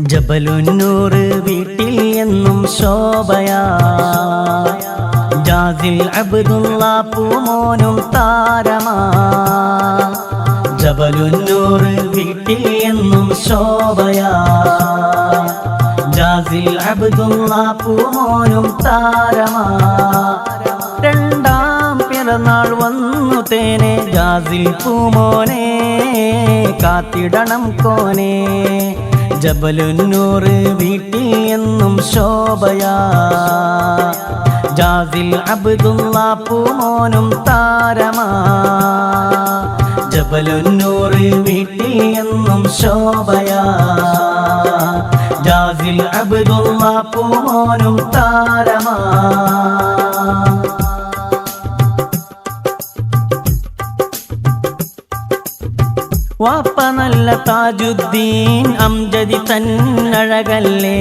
ജബലുന്നൂറ് വീട്ടിൽ എന്നും ശോഭയാ. ജാസിൽ പൂമോനും താരമാ. ജബലുന്നൂറ് വീട്ടിൽ എന്നും ശോഭയാ. ജാസിൽ അബ്ദുള്ള പൂമോനും താരമാ. രണ്ടാം പിറന്നാൾ വന്നു തേനെ ജാസിൽ പൂമോനെ കാത്തിടണം കോനെ. ജബലുന്നൂറ് വീട്ടിൽ എന്നും ശോഭയാ. ജാസിൽ അബ്ദുള്ള പൂമോനും താരമാ. ജബലുന്നൂറ് വീട്ടിൽ എന്നും ശോഭയാ. ജാസിൽ അബ്ദുള്ള പൂമോനും താരമാ. വാപ്പ നല്ല താജുദ്ദീൻ അംജദി തന്നഴകല്ലേ?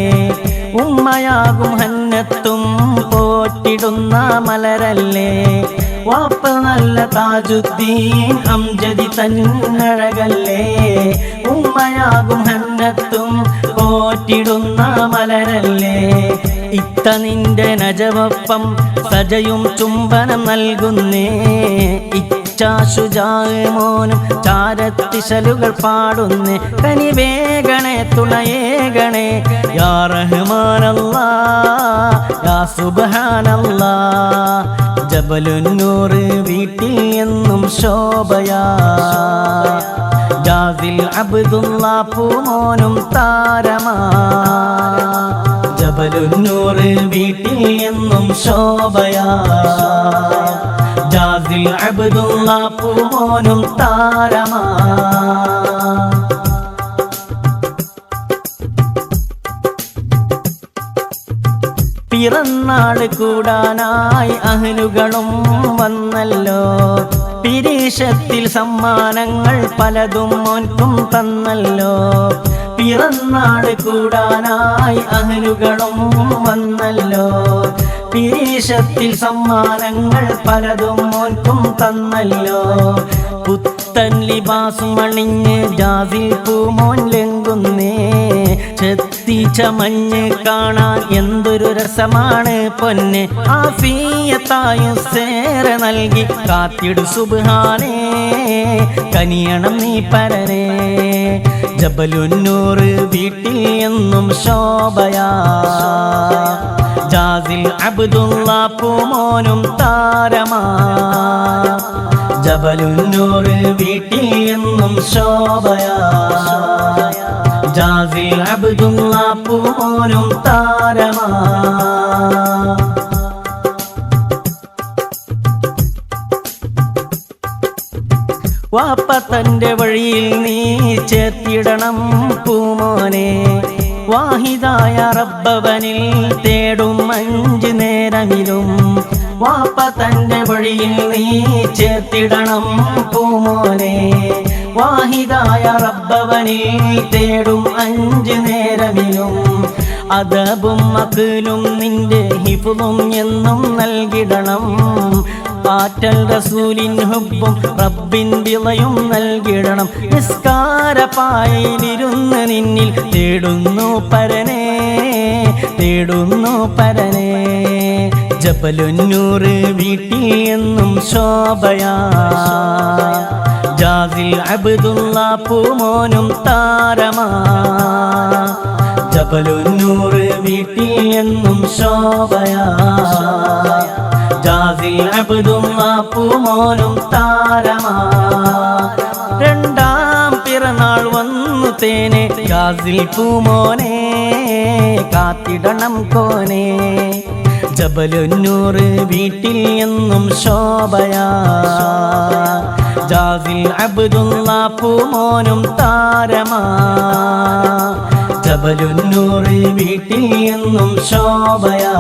ഉമ്മയാകും ഹന്നത്തും പോറ്റിടുന്ന മലരല്ലേ? വാപ്പ നല്ല താജുദ്ദീൻ അംജദി തന്നഴകല്ലേ? ഉമ്മയാകും ഹന്നത്തും പോറ്റിടുന്ന മലരല്ലേ? ഇത്ത നിന്റെ നജവപ്പം സജയും ചുംബനം നൽകുന്നേ. ഇച്ഛാശുജാമോനും ചാരത്തിശലുകൾ പാടുന്നേ. കനിവേഗണേ തുണയേകണേ യാ റഹ്മാനല്ലാ യാ ജബലുന്നൂറ് വീട്ടിൽ എന്നും ശോഭയാ. ജാസിൽ അബ്ദുള്ള പൂമോനും താരമാ. ജബലുന്നൂറ് വീട്ടിൽ എന്നും ശോഭയാ. അബ്ദുള്ള താരമാ. പിറന്നാൾ കൂടാനായി അഹലുകളും വന്നല്ലോ. പിരീഷത്തിൽ സമ്മാനങ്ങൾ പലതും മോൻക്കും തന്നല്ലോ. പിറന്നാൾ കൂടാനായി അഹലുകളും വന്നല്ലോ. പിരീഷത്തിൽ സമ്മാനങ്ങൾ പലതും മോൻക്കും തന്നല്ലോ. പുത്തൻ ലിബാസും അണിഞ്ഞ് ജാസിൽ പൂമോൻ ലെങ്കുന്നേ. ചെത്തിച്ച ചമഞ്ഞ് കാണാൻ എന്തൊരു രസമാണ് പൊന്നെ. ആഫിയത്തായും സേറെ നൽകി കാത്തിടു സുബാനേ കനിയണം നീ പരനേ ജബലുന്നൂറ് വീട്ടിൽ എന്നും ശോഭയാ. ജാസിൽ അബ്ദുള്ള പൂമോനും താരമാ. ജബലുന്നൂറ് വീട്ടിൽ എന്നും ശോഭയാ. ജാസിൽ അബ്ദുള്ള പൂമോനും താരമാ. വാപ്പ തന്റെ വഴിയിൽ നീ ചേർത്തിടണം പൂമോനെ. വാഹിതായ റബ്ബവനിൽ തേടും അഞ്ച് നേരമിലും. വാപ്പ തന്റെ വഴിയിൽ നീ ചേർത്തിടണം പൂമോനെ. വാഹിതായ റബ്ബവനിൽ തേടും അഞ്ച് നേരമിലും. അതബും അതിലും നിന്റെ ഹിഫും എന്നും നൽകിടണം. ആറ്റൽ റസൂലിൻ ഹുബും റബ്ബിൻ വിളയും നൽകിടണം. നിസ്കാരപ്പായിലിരുന്ന് നിന്നിൽ തേടുന്നു പരനേ തേടുന്നു പരനേ. ജബലുന്നൂറ് വീട്ടിൽ എന്നും ശോഭയാ. ജാസിൽ അബ്ദുള്ള പൂമോനും താരമാ. ജബലുന്നൂറ് വീട്ടിൽ എന്നും ശോഭയാ. ജാസിൽ അബ്ദുള്ള താരമാ. രണ്ടാം പിറന്നാൾ വന്നു തേനെ ജാസിൽ പൂമോനെ കാത്തിടണം കോനെ. ജബലുന്നൂറ് വീട്ടിൽ എന്നും ശോഭയാ. ജാസിൽ അബ്ദുള്ള പൂമോനും താരമാ. ജബലുന്നൂറ് വീട്ടിൽ എന്നും ശോഭയാ.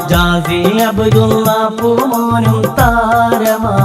ജാസിൽ അബ്ദുള്ള പൂമോനും താരമാ.